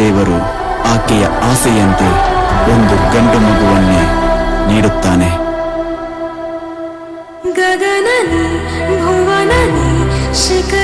ದೇವರು ಆಕೆಯ ಆಸೆಯಂತೆ ಒಂದು ಗಂಡು ಮಗುವನ್ನೇ ನೀಡುತ್ತಾನೆ. ಗಗನನಿ ಭುವನನಿ ಶಿಖರನಿ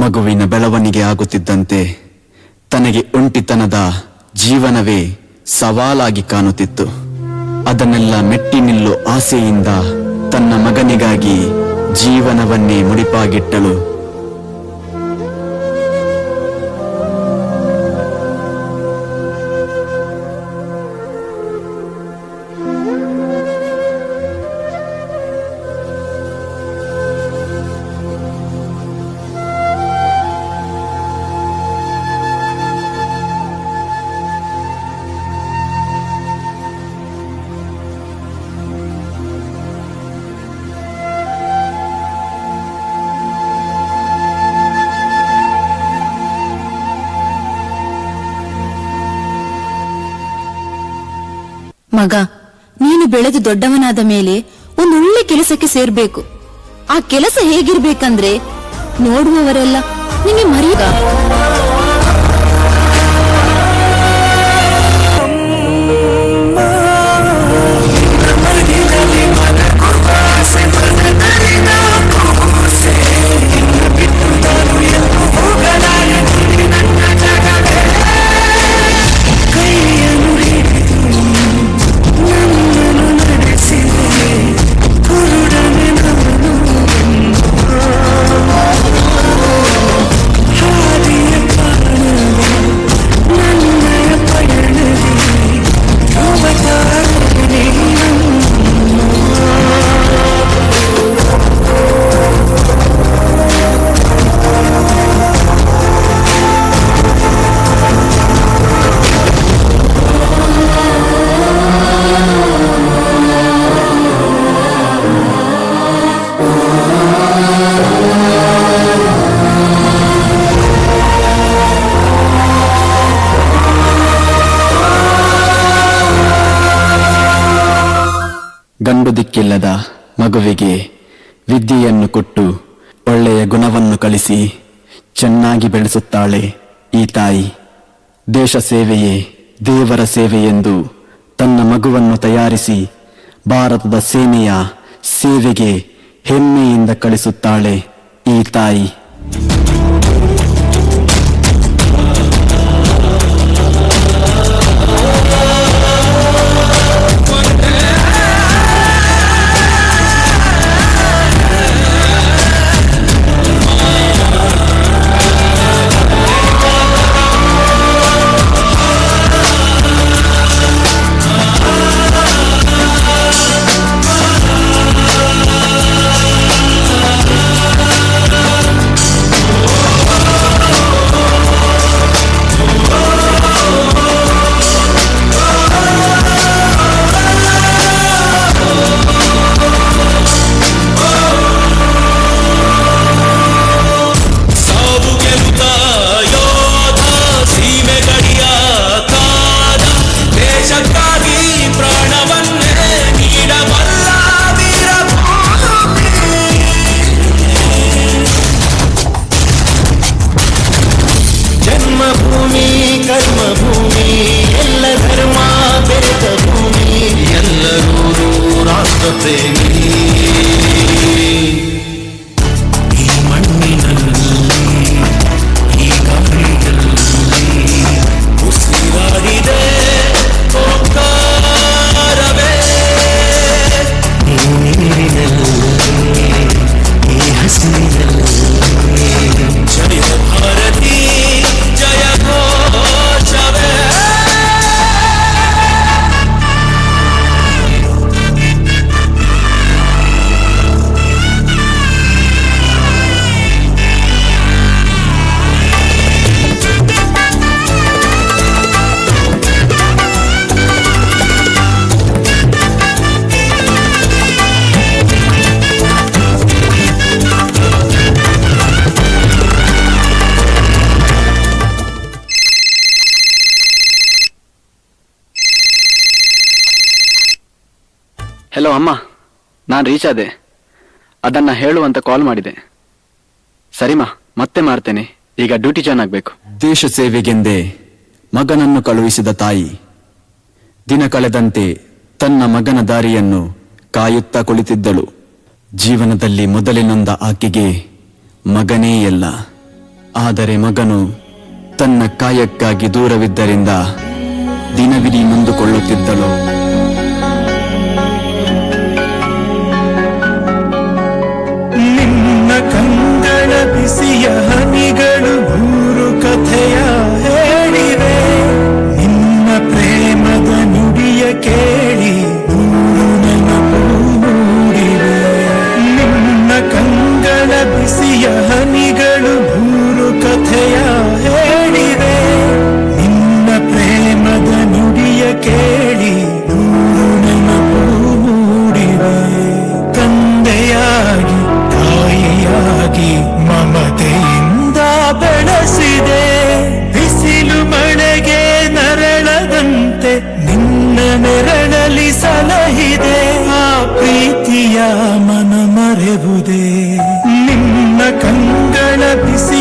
ಮಗುವಿನ ಬೆಳವಣಿಗೆ ಆಗುತ್ತಿದ್ದಂತೆ ತನಗೆ ಒಂಟಿತನದ ಜೀವನವೇ ಸವಾಲಾಗಿ ಕಾಣುತ್ತಿತ್ತು. ಅದನ್ನೆಲ್ಲ ಮೆಟ್ಟಿ ನಿಲ್ಲೋ ಆಸೆಯಿಂದ ತನ್ನ ಮಗನಿಗಾಗಿ ಜೀವನವನ್ನೇ ಮುಡಿಪಾಗಿಟ್ಟಳು. ಮಗ, ನೀನು ಬೆಳೆದು ದೊಡ್ಡವನಾದ ಮೇಲೆ ಒಂದು ಒಳ್ಳೆ ಕೆಲಸಕ್ಕೆ ಸೇರ್ಬೇಕು. ಆ ಕೆಲಸ ಹೇಗಿರ್ಬೇಕಂದ್ರೆ ನೋಡುವವರೆಲ್ಲ ನಿಮಗೆ ಮರೀಗ ಗಂಡು ದಿಕ್ಕಿಲ್ಲದ ಮಗುವಿಗೆ ವಿದ್ಯೆಯನ್ನು ಕೊಟ್ಟು ಒಳ್ಳೆಯ ಗುಣವನ್ನು ಕಲಿಸಿ ಚೆನ್ನಾಗಿ ಬೆಳೆಸುತ್ತಾಳೆ ಈ ತಾಯಿ. ದೇಶ ಸೇವೆಯೇ ದೇವರ ಸೇವೆ ಎಂದು ತನ್ನ ಮಗುವನ್ನು ತಯಾರಿಸಿ ಭಾರತದ ಸೇನೆಯ ಸೇವೆಗೆ ಹೆಮ್ಮೆಯಿಂದ ಕಳಿಸುತ್ತಾಳೆ ಈ ತಾಯಿ. ನಿಜವಾದ ಹೆಲೋ ಅಮ್ಮ. ನಾನು ರೀಚ್ ಆದೆ. ಅದನ್ನ ಹೇಳುವಂತ ಕಾಲ್ ಮಾಡಿದೆ. ಸರಿಮಾ ಮತ್ತೆ ಮಾಡ್ತೇನೆ. ಈಗ ಡ್ಯೂಟಿ ಜಾಯ್ನ್ ಆಗಬೇಕು. ದೇಶ ಸೇವೆಗೆಂದೇ ಮಗನನ್ನು ಕಳುಹಿಸಿದ ತಾಯಿ. ದಿನ ಕಳೆದಂತೆ ತನ್ನ ಮಗನ ದಾರಿಯನ್ನು ಕಾಯುತ್ತಾ ಕುಳಿತಿದ್ದಳು. ಜೀವನದಲ್ಲಿ ಮೊದಲಿನೊಂದ ಆಕೆಗೆ ಮಗನೇ ಎಲ್ಲ ಆದರೆ ಮಗನು ತನ್ನ ಕಾಯಕ್ಕಾಗಿ ದೂರವಿದ್ದರಿಂದ ದಿನವಿಡೀ ನೊಂದುಕೊಳ್ಳುತ್ತಿದ್ದಳು. ಮನ ಮರೆವುದೇ. ನಿನ್ನ ಕಂಗಳ ಬಿಸಿಯ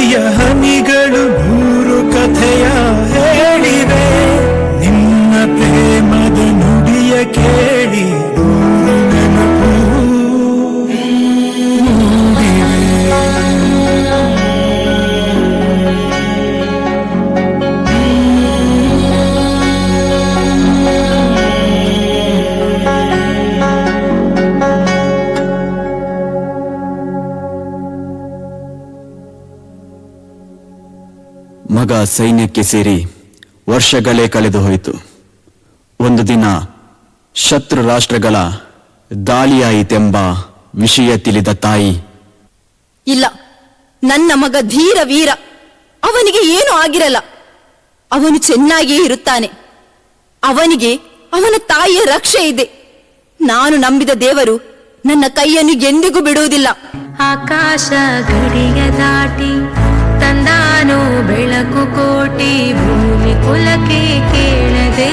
ಸೈನ್ಯಕ್ಕೆ ಸೇರಿ ವರ್ಷಗಳೇ ಕಳೆದು ಹೋಯಿತು. ಒಂದು ದಿನ ಶತ್ರು ರಾಷ್ಟ್ರಗಳ ದಾಳಿಯಾಯಿತೆಂಬ ವಿಷಯ ತಿಳಿದ ತಾಯಿ ಇಲ್ಲ ನನ್ನ ಮಗ ಧೀರ ವೀರ ಅವನಿಗೆ ಏನೂ ಆಗಿರಲ್ಲ. ಅವನು ಚೆನ್ನಾಗಿಯೇ ಇರುತ್ತಾನೆ. ಅವನಿಗೆ ಅವನ ತಾಯಿಯ ರಕ್ಷೆ ಇದೆ. ನಾನು ನಂಬಿದ ದೇವರು ನನ್ನ ಕೈಯನ್ನು ಎಂದಿಗೂ ಬಿಡುವುದಿಲ್ಲ. ಆಕಾಶ ಗಡಿಗೆ ದಾಟಿ ತಂದಾನು ಬೆಳಕು ಕೋಟಿ ಭೂಮಿ ಕುಲಕ್ಕೆ ಕೇಳದೆ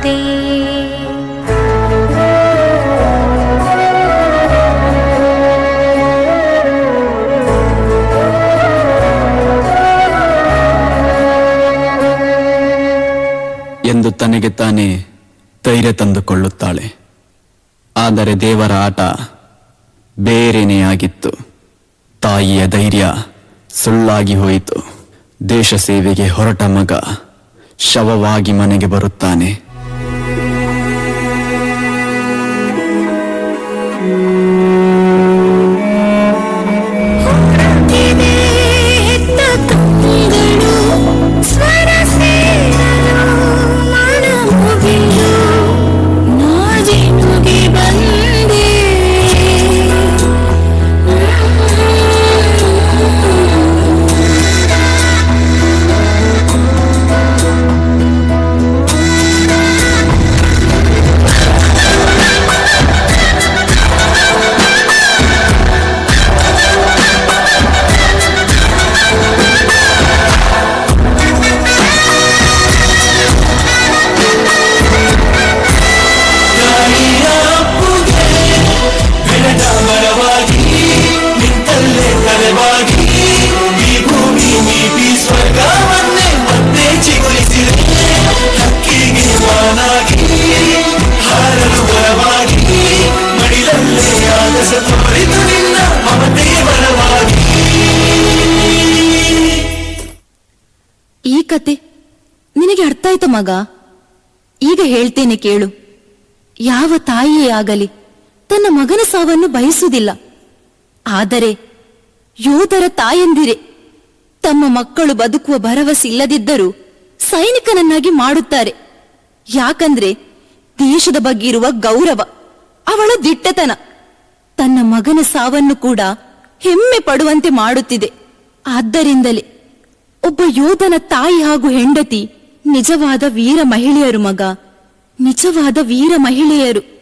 ಎಂದು ತನಗೆ ತಾನೇ ಧೈರ್ಯ ತಂದುಕೊಳ್ಳುತ್ತಾಳೆ. ಆದರೆ ದೇವರ ಆಟ ಬೇರೆನೇ ಆಗಿತ್ತು. ತಾಯಿಯ ಧೈರ್ಯ ಸುಳ್ಳಾಗಿ ಹೋಯಿತು. ದೇಶ ಸೇವೆಗೆ ಹೊರಟ ಮಗ ಶವವಾಗಿ ಮನೆಗೆ ಬರುತ್ತಾನೆ. ಕತೆ? ನಿನಗೆ ಅರ್ಥ ಆಯ್ತಾ ಮಗ? ಈಗ ಹೇಳ್ತೇನೆ ಕೇಳು. ಯಾವ ತಾಯಿಯೇ ಆಗಲಿ, ತನ್ನ ಮಗನ ಸಾವನ್ನು ಬಯಸುವುದಿಲ್ಲ. ಆದರೆ, ಯೋಧರ ತಾಯಂದಿರೆ, ತಮ್ಮ ಮಕ್ಕಳು ಬದುಕುವ ಭರವಸೆ ಇಲ್ಲದಿದ್ದರೂ ಸೈನಿಕನನ್ನಾಗಿ ಮಾಡುತ್ತಾರೆ. ಯಾಕಂದ್ರೆ, ದೇಶದ ಬಗ್ಗೆ ಇರುವ ಗೌರವ, ಅವಳ ದಿಟ್ಟತನ, ತನ್ನ ಮಗನ ಸಾವನ್ನು ಕೂಡ ಹೆಮ್ಮೆ ಪಡುವಂತೆ ಮಾಡುತ್ತಿದೆ. ಆದ್ದರಿಂದಲೇ ಒಬ್ಬ ಯೋಧನ ತಾಯಿ ಹಾಗೂ ಹೆಂಡತಿ ನಿಜವಾದ ವೀರ ಮಹಿಳೆಯರು ಮಗ. ನಿಜವಾದ ವೀರ ಮಹಿಳೆಯರು.